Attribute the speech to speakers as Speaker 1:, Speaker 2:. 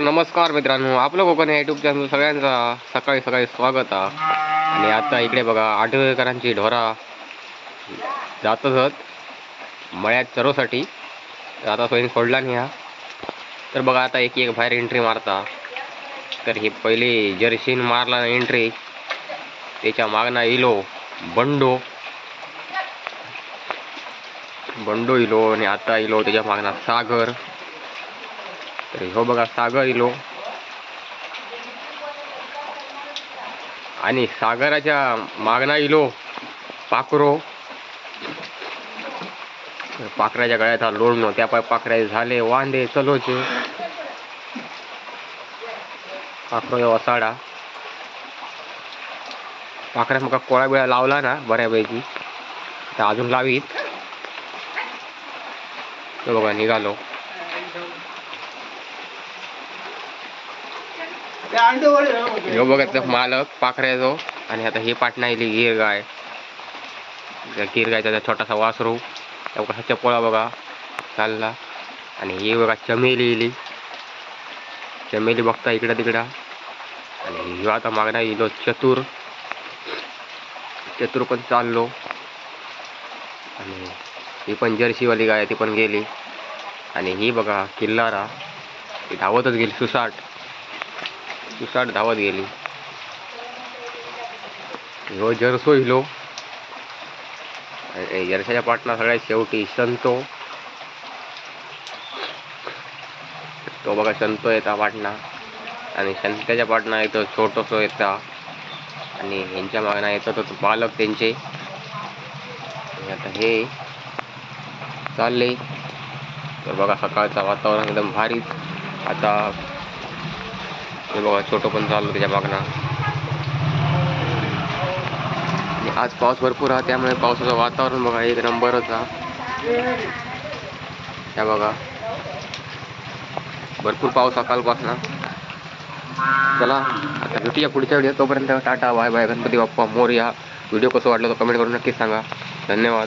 Speaker 1: नमस्कार मित्रांनो आपलं कोकण या युट्यूब चॅनल सगळ्यांचा सकाळी सकाळी स्वागत आहे. आणि आता इकडे बघा आठवेकरांची ढोरा जातच आहेत मळ्यात चरोसाठी. तर आता सोयीन सोडला नाही हा. तर बघा आता एक एक बाहेर एंट्री मारता. तर ही पहिली जर्सीन मारला एंट्री त्याच्या मागना इलो बंडो. बंडो इलो आणि आता इलो त्याच्या मागना सागर. तर हो बघा सागर इलो. आणि सागराच्या मागणा इलो पाखरो. पाखराच्या गळ्यात हा लोळणं त्या पाय पाखरे झाले वांदे चलोचे. पाखरो वसाडा. पाखऱ्या मग कोळा बिळा लावला ना बऱ्यापैकी. तर अजून लावीत. तो बघा निघालो. ह्यो बघत मालक पाखऱ्याचो आणि आता ही पाटणा येईल गिर गाय. गिर गायचा त्या छोटासा वासरू. त्या कसा चपोळा बघा. चालला. आणि ही बघा चमेली येली चमेली बघता इकडं तिकडं. आणि ह्यो आता मागणा येलो चतुर. चतुर पण चाललो. आणि ही पण जर्सीवाली गाय ती पण गेली. आणि ही बघा किल्लारा. ती धावतच गेली सुसाट. सुसाट धावत गेली. ह्यो जरसो हिलो आणि जरसाच्या पाटणा सगळ्यात शेवटी संतो. तो बघा संतो येता पाटणा. आणि संताच्या पाटणा येतो छोटोसो येता. आणि ह्यांच्या मागणा येतो तो पालक त्यांचे. आता हे चालले. तर बघा सकाळचं वातावरण एकदम भारीच. आता हे बघा छोटं पण चाललं त्याच्या मागणं आणि आज पाऊस भरपूर आहे त्यामुळे पावसाचं वातावरण बघा एक नंबरच हा त्या बघा. भरपूर पाऊस हा कालपासून. चला आता भेटूया पुढच्या व्हिडिओ तोपर्यंत tata bye bye Ganpati Bappa Morya. Video कसं वाटलं तो कमेंट करून नक्कीच सांगा. धन्यवाद.